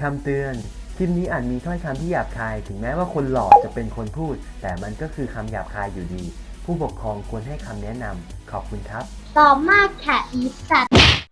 คำเตือน คลิปนี้อาจมีถ้อยคำที่หยาบคาย ถึงแม้ว่าคนหลอกจะเป็นคนพูด แต่มันก็คือคำหยาบคายอยู่ดี ผู้ปกครองควรให้คำแนะนำ ขอบคุณครับ ตอบมากค่ะอีสัตว์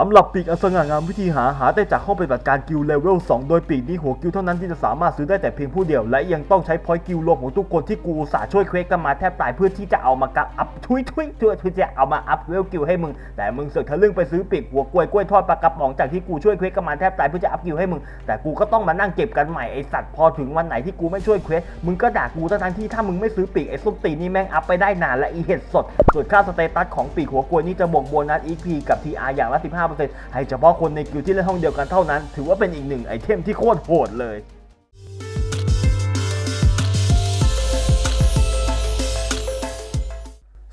สำหรับปีกอันสง่างามวิธีหาหาได้จากห้องปฏิบัติการกิลเลเวล 2 โดยปีกนี้หัวกิลเท่านั้นที่จะสามารถซื้อได้แต่เพียงผู้เดียว และยังต้องใช้พอยต์กิลรวมของทุกคนที่กูสาช่วยเควสกันมาแทบตายเพื่อที่จะเอามากับอัพทุยทุยทุยทุยจะเอามาอัพเวลกิลให้มึง แต่มึงเสือกทะลึ่งไปซื้อปีกหัวกล้วยกล้วยทอดปลากระป๋องจากที่กูช่วยเควสกันมาแทบตายเพื่อจะอัพกิลให้มึง แต่กูก็ต้องมานั่งเก็บกันใหม่ไอสัตว์พอถึงวันไหนที่กูไม่ช่วยเควสมึงก็ด่ากูทั้งที่ถ้ามึงไม่ซื้อปีกไอส้มตีนนี่แม่งอัพไปได้นานและอีเห็ดสดส่วนค่าสเตตัสของปีกหัวกล้วยนี่จะบวกโบนัส EP กับ TR อย่างละ15%ให้เฉพาะคนในกิลด์ที่เล่นห้องเดียวกันเท่านั้น ถือว่าเป็นอีกหนึ่งไอเทมที่โคตรโหดเลย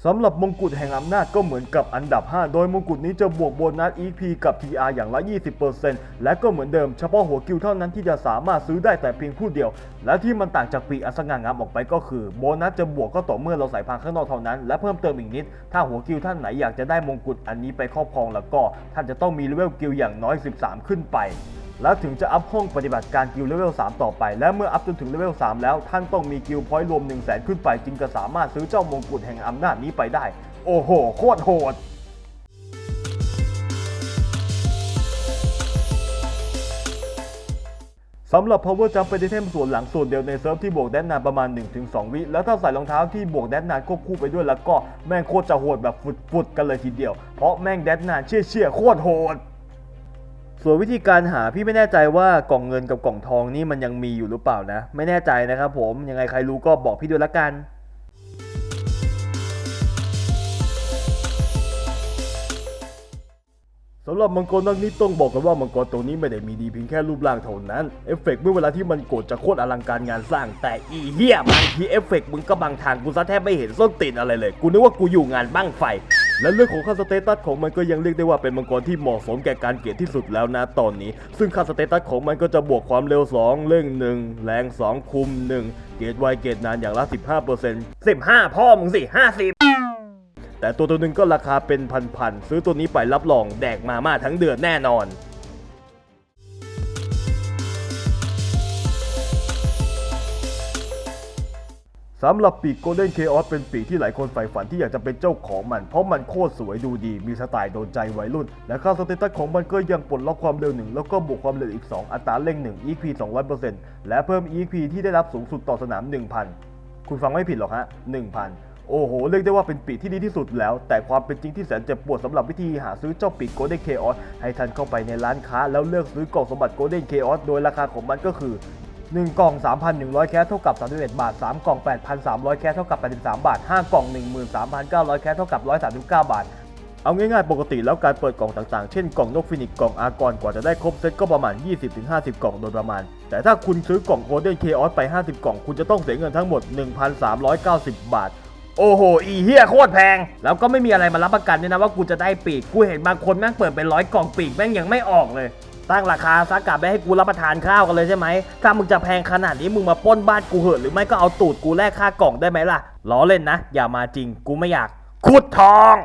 สำหรับมงกุฎแห่งอำนาจก็เหมือนกับอันดับ 5 โดยมงกุฎนี้จะบวกโบนัส EP กับ TR อย่างละ 20%และก็เหมือนเดิมเฉพาะหัวกิลด์เท่านั้นที่จะสามารถซื้อได้แต่เพียงผู้เดียว และที่มันต่างจากปีอันสง่างามออกไปก็คือโบนัสจะบวกก็ต่อเมื่อเราใส่พางข้างนอกเท่านั้น และเพิ่มเติมอีกนิด ถ้าหัวกิลด์ท่านไหนอยากจะได้มงกุฎอันนี้ไปครอบครองแล้วก็ ท่านจะต้องมีเลเวลกิลด์อย่างน้อย 13 ขึ้นไป แล้วถึงจะอัพห้องปฏิบัติการกิลเลเวล 3 ต่อไป และเมื่ออัพจนถึงเลเวล 3 แล้ว ท่านต้องมีกิลพอยต์รวม 1 0 0 0 0แขึ้นไปจึงจะสามารถซื้อเจ้ามงกุฎแห่งอำนาจนี้ไปได้ โอ้โห โคตรโหดสำหรับ power jump เป็นไอเทมส่วนหลังส่วนเดียวในเซิร์ฟที่บวกแดนนานประมาณ 1-2 วิ แล้วถ้าใส่รองเท้าที่บวกแดนนานควบคู่ไปด้วยแล้วก็แม่งโคตรจะโหดแบบฟุดๆกันเลยทีเดียว เพราะแม่งแดนนานเชี่ยๆโคตรโหด ส่วนวิธีการหาพี่ไม่แน่ใจว่ากล่องเงินกับกล่องทองนี่มันยังมีอยู่หรือเปล่านะ ไม่แน่ใจนะครับผมยังไงใครรู้ก็บอกพี่ด้วยละกัน สำหรับมังกรนักนี้ต้องบอกกันว่ามังกรตัวนี้ไม่ได้มีดีเพียงแค่รูปร่างเท่านั้น เอฟเฟกต์เมื่อเวลาที่มันโกรธจะโคตรอลังการงานสร้าง แต่อีเหี้ยบางทีเอฟเฟกต์มึงก็บางทางกูซะแทบไม่เห็นส้นตีนอะไรเลย กูนึกว่ากูอยู่งานบ้างไฟ และเรื่องของค่าสเตตัสของมันก็ยังเรียกได้ว่าเป็นมังกรที่เหมาะสมแก่การเกียดที่สุดแล้วนะตอนนี้ ซึ่งค่าสเตตัสของมันก็จะบวกความเร็ว 2 เร่ง 1 แรง 2 คุม 1 เกรดไวเกรดนานอย่างละ 15% 15 พ่อมึงสิ 50แต่ตัวตัวหนึ่งก็ราคาเป็นพันๆ ซื้อตัวนี้ไปรับรองแดกมาม่าทั้งเดือนแน่นอน สำหรับปีก Golden Chaos เป็นปีกที่หลายคนใฝ่ฝันที่อยากจะเป็นเจ้าของมัน เพราะมันโคตรสวยดูดี มีสไตล์โดนใจวัยรุ่น และค่าสเตตัสของมันก็ยังปลดล็อกความเร็วหนึ่งแล้วก็บวกความเร็วอีก 2 อัตราเร่ง1 EP 200%และเพิ่ม EP ที่ได้รับสูงสุดต่อสนาม 1,000 คุณฟังไม่ผิดหรอกฮะ 1,000 โอ้โห เรียกได้ว่าเป็นปีกที่ดีที่สุดแล้ว แต่ความเป็นจริงที่แสนเจ็บปวดสำหรับวิธีหาซื้อเจ้าปีก Golden Chaos ให้ท่านเข้าไปในร้านค้าแล้วเลือกซื้อกล่องสมบัติ Golden Chaos โดยราคาของมันก็คือ 1 กล่อง 3,100 แคสเท่ากับ31บาท 3 กล่อง 8,300 แคสเท่ากับ 83 บาท 5 กล่อง 13,900 แคสเท่ากับ 139 บาท เอาง่ายๆ ปกติแล้วการเปิดกล่องต่างๆ เช่นกล่องนกฟินิกกล่องอากรกว่าจะได้ครบเซตก็ประมาณ 20-50 กล่องโดยประมาณ แต่ถ้าคุณซื้อกล่องโ o เดนเคออสไป 50 กล่อง คุณจะต้องเสียเงินทั้งหมด 1,390 บาทโอ้โห อีเฮียโคตรแพง แล้วก็ไม่มีอะไรมารับประกันด้วยนะว่ากูจะได้ปีก กูเห็นบางคนแม่งเปิดเป็นร้อยกล่องปีกแม่งยังไม่ออกเลย ตั้งราคาซักกลับไปให้กูรับประทานข้าวกันเลยใช่ไหม ถ้ามึงจะแพงขนาดนี้มึงมาป้นบ้านกูเหอะหรือไม่ก็เอาตูดกูแลกค่ากล่องได้ไหมล่ะล้อเล่นนะ อย่ามาจริงกูไม่อยากขุดทอง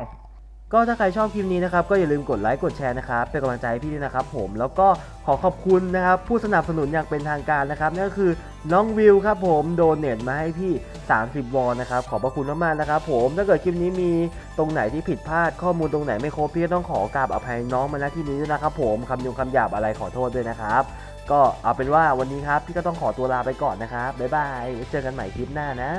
ก็ถ้าใครชอบคลิปนี้นะครับก็อย่าลืมกดไลค์กดแชร์นะครับเป็นกำลังใจให้พี่ด้วยนะครับผมแล้วก็ขอขอบคุณนะครับผู้สนับสนุนอย่างเป็นทางการนะครับนั่นก็คือน้องวิวครับผมโดเนทมาให้พี่ 30 วอนนะครับขอบพระคุณมากๆนะครับผมถ้าเกิดคลิปนี้มีตรงไหนที่ผิดพลาดข้อมูลตรงไหนไม่ครบพี่ก็ต้องขอกราบอภัยน้องมาณที่นี้ด้วยนะครับผมคำยงคำหยาบอะไรขอโทษด้วยนะครับก็เอาเป็นว่าวันนี้ครับพี่ก็ต้องขอตัวลาไปก่อนนะครับบ๊ายบายไว้เจอกันใหม่คลิปหน้านะ